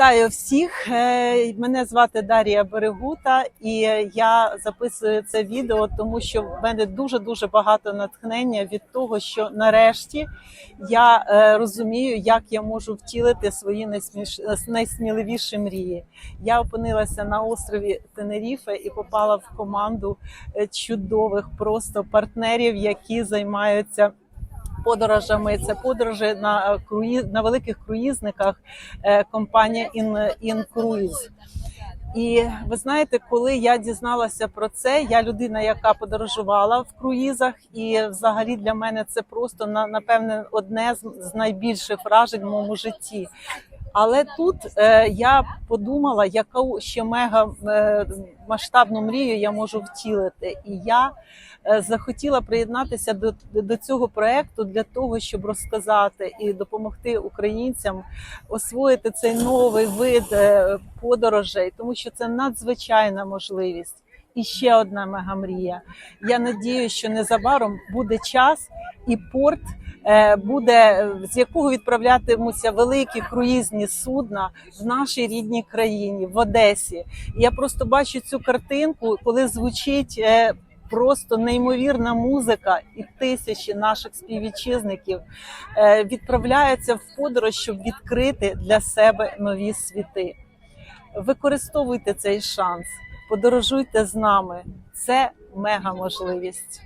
Вітаю всіх! Е, Мене звати Дарія Берегута, і я записую це відео, тому що в мене дуже дуже багато натхнення від того, що нарешті я е, розумію, як я можу втілити свої найсміш... найсміливіші мрії. Я опинилася на острові Тенеріфе і попала в команду е, чудових просто партнерів, які займаються. Подорожами це подорожі на круїз на великих круїзниках е, компанія Cruise. І ви знаєте, коли я дізналася про це, я людина, яка подорожувала в круїзах, і взагалі для мене це просто на напевне одне з найбільших вражень в моєму житті. Але тут е, я подумала, яку ще мега е, масштабну мрію я можу втілити, і я е, захотіла приєднатися до, до цього проекту для того, щоб розказати і допомогти українцям освоїти цей новий вид е, подорожей, тому що це надзвичайна можливість. І ще одна мегамрія. Я надію, що незабаром буде час і порт е, буде з якого відправлятимуться великі круїзні судна в нашій рідній країні, в Одесі. Я просто бачу цю картинку, коли звучить. е, Просто неймовірна музика, і тисячі наших співвітчизників е, відправляються в подорож, щоб відкрити для себе нові світи. Використовуйте цей шанс, подорожуйте з нами. Це мега можливість.